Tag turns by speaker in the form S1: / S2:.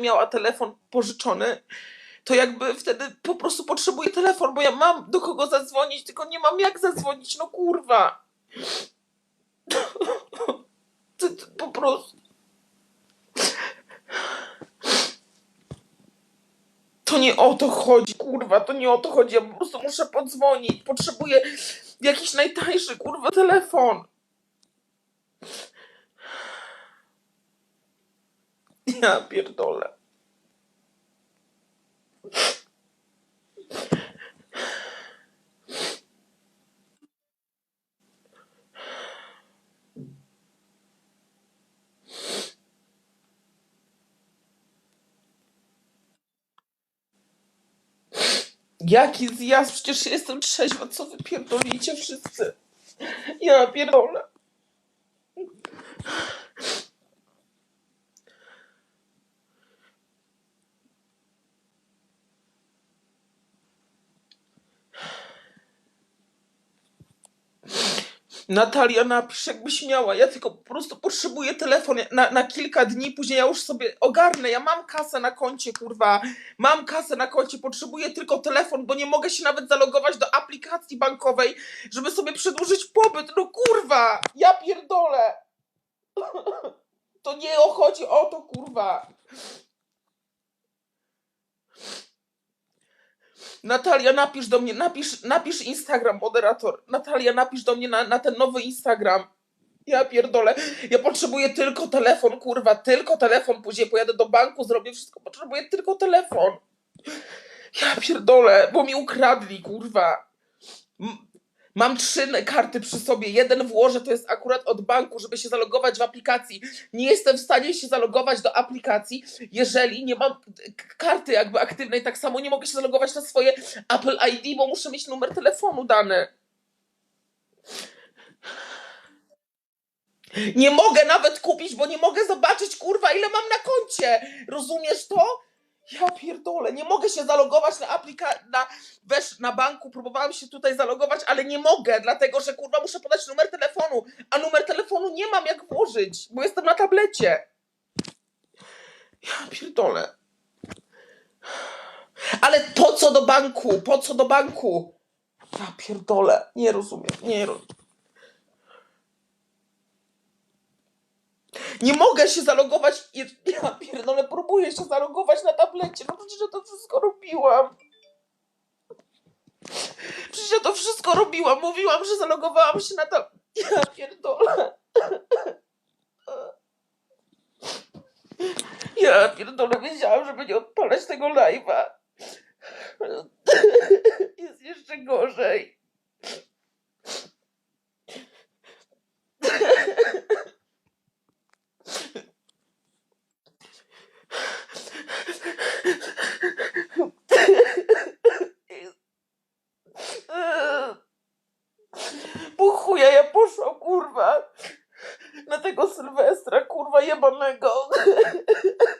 S1: miała telefon pożyczony, to jakby wtedy po prostu potrzebuję telefon, bo ja mam do kogo zadzwonić, tylko nie mam jak zadzwonić, no kurwa. To, to po prostu. To nie o to chodzi, kurwa, to nie o to chodzi. Ja po prostu muszę podzwonić. Potrzebuję jakiś najtańszy, kurwa, telefon. Ja pierdolę. Jaki zjazd? Przecież jestem trzeźwa. Co wy pierdolicie wszyscy? Ja pierdolę. Natalia, napisz jakbyś miała. Ja tylko po prostu potrzebuję telefon na, na kilka dni, później ja już sobie ogarnę. Ja mam kasę na koncie, kurwa. Mam kasę na koncie, potrzebuję tylko telefon, bo nie mogę się nawet zalogować do aplikacji bankowej, żeby sobie przedłużyć pobyt. No kurwa, ja pierdolę. To nie chodzi o to, kurwa. Natalia, napisz do mnie, napisz, napisz Instagram, moderator. Natalia, napisz do mnie na, na ten nowy Instagram. Ja pierdolę. Ja potrzebuję tylko telefon, kurwa, tylko telefon. Później pojadę do banku, zrobię wszystko. Potrzebuję tylko telefon. Ja pierdolę, bo mi ukradli, kurwa. Mam trzy karty przy sobie. Jeden włożę, to jest akurat od banku, żeby się zalogować w aplikacji. Nie jestem w stanie się zalogować do aplikacji, jeżeli nie mam karty jakby aktywnej. Tak samo nie mogę się zalogować na swoje Apple ID, bo muszę mieć numer telefonu dany. Nie mogę nawet kupić, bo nie mogę zobaczyć, kurwa, ile mam na koncie. Rozumiesz to? Ja pierdolę, nie mogę się zalogować na aplika... na... na banku, próbowałam się tutaj zalogować, ale nie mogę, dlatego, że kurwa muszę podać numer telefonu, a numer telefonu nie mam jak włożyć, bo jestem na tablecie. Ja pierdolę. Ale po co do banku? Po co do banku? Ja pierdolę, nie rozumiem, nie rozumiem. Nie mogę się zalogować. Ja pierdolę, próbuję się zalogować na tablecie. No przecież ja to wszystko robiłam. Przecież ja to wszystko robiłam. Mówiłam, że zalogowałam się na tab... Ja pierdolę. Ja pierdolę, wiedziałam, że będzie odpalać tego live'a. Jest jeszcze gorzej. gonna go.